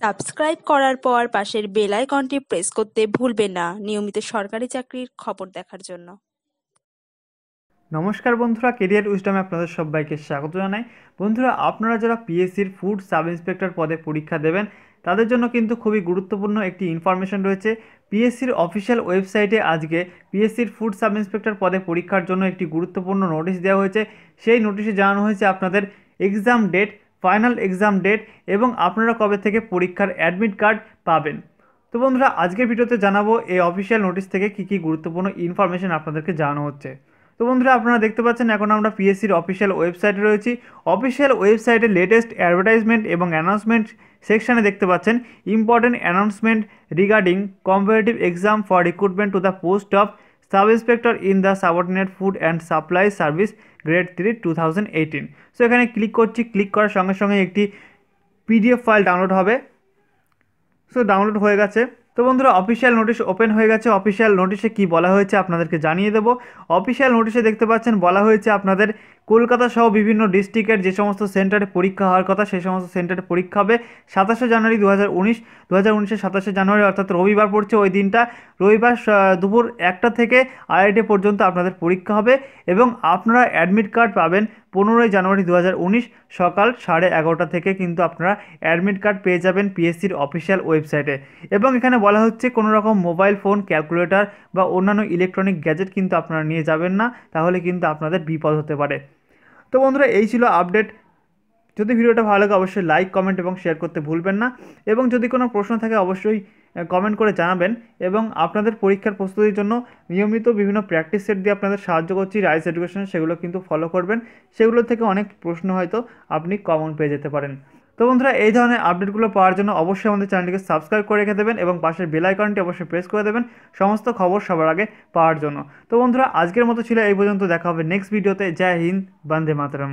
Subscribe করার পর পাশের বেল আইকনটি প্রেস করতে ভুলবেন না নিয়মিত সরকারি চাকরির খবর দেখার জন্য। নমস্কার বন্ধুরা কেরিয়ার উইজডমে আপনাদের সবাইকে স্বাগত জানাই। বন্ধুরা, আপনারা যারা পিএসসির ফুড সাব ইন্সপেক্টর পদে পরীক্ষা দেবেন, তাদের জন্য কিন্তু খুবই গুরুত্বপূর্ণ একটি ইনফরমেশন রয়েছে। পিএসসির অফিসিয়াল ওয়েবসাইটে আজকে পিএসসির ফুড সাব ইন্সপেক্টর পদে পরীক্ষার জন্য একটি গুরুত্বপূর্ণ নোটিশ দেওয়া হয়েছে। সেই নোটিশে জানানো হয়েছে আপনাদের exam date final exam date এবং আপনারা কবে থেকে পরীক্ষার অ্যাডমিট কার্ড পাবেন। তো বন্ধুরা, আজকের ভিডিওতে জানাব এই অফিসিয়াল নোটিশ থেকে কী কী গুরুত্বপূর্ণ ইনফরমেশন আপনাদেরকে জানানো হচ্ছে। তো বন্ধুরা, আপনারা দেখতে পাচ্ছেন, এখন আমরা পিএসসির অফিসিয়াল ওয়েবসাইটে রয়েছি। অফিসিয়াল ওয়েবসাইটে লেটেস্ট অ্যাডভার্টাইজমেন্ট এবং অ্যানাউন্সমেন্ট সেকশানে দেখতে পাচ্ছেন important announcement regarding comparative exam for recruitment to the post of sub inspector in the subordinate food and supply service, grade three, two thousand so এখানে ক্লিক করছি। Click করার সঙ্গে সঙ্গে একটি পিডিএফ ফাইল ডাউনলোড হবে। সো ডাউনলোড হয়ে গেছে। তো বন্ধুরা অফিসিয়াল নোটিশ ওপেন হয়ে গেছে। অফিসিয়াল নোটিশে কি বলা হয়েছে আপনাদেরকে জানিয়ে দেবো। অফিসিয়াল নোটিশে দেখতে পাচ্ছেন, বলা হয়েছে আপনাদের কলকাতা সহ বিভিন্ন ডিস্ট্রিক্টের যে সমস্ত সেন্টারে পরীক্ষা হওয়ার কথা, সেই সমস্ত সেন্টারে পরীক্ষা হবে সাতাশে জানুয়ারি দু হাজার উনিশ। দু হাজার সাতাশে জানুয়ারি, অর্থাৎ রবিবার পড়ছে ওই দিনটা। রবিবার দুপুর একটা থেকে আড়াইটে পর্যন্ত আপনাদের পরীক্ষা হবে এবং আপনারা অ্যাডমিট কার্ড পাবেন পনেরোই জানুয়ারি দু হাজার উনিশ সকাল সাড়ে এগারোটা থেকে কিন্তু আপনারা অ্যাডমিট কার্ড পেয়ে যাবেন পিএসসির অফিসিয়াল ওয়েবসাইটে এবং এখানে বলা হচ্ছে কোনো রকম মোবাইল ফোন, ক্যালকুলেটর বা অন্যান্য ইলেকট্রনিক গ্যাজেট কিন্তু আপনারা নিয়ে যাবেন না, তাহলে কিন্তু আপনাদের বিপদ হতে পারে। তো বন্ধুরা, এই ছিল আপডেট। যদি ভিডিওটা ভালো লাগে, অবশ্যই লাইক, কমেন্ট এবং শেয়ার করতে ভুলবেন না। এবং যদি কোনো প্রশ্ন থাকে, অবশ্যই কমেন্ট করে জানাবেন। এবং আপনাদের পরীক্ষার প্রস্তুতির জন্য নিয়মিত বিভিন্ন প্র্যাকটিস সেট দিয়ে আপনাদের সাহায্য করছি। রাইস এডুকেশন, সেগুলো কিন্তু ফলো করবেন। সেগুলো থেকে অনেক প্রশ্ন হয়তো আপনি কমন পেয়ে যেতে পারেন। তো বন্ধুরা, এই ধরনের আপডেটগুলো পাওয়ার জন্য অবশ্যই আমাদের চ্যানেলটিকে সাবস্ক্রাইব করে রেখে দেবেন এবং পাশের বেল আইকনটি অবশ্যই প্রেস করে দেবেন সমস্ত খবর সবার আগে পাওয়ার জন্য। তো বন্ধুরা, আজকের মতো ছিল এই পর্যন্ত। দেখা হবে নেক্সট ভিডিওতে জয় হিন্দ, বন্দে মাতরম।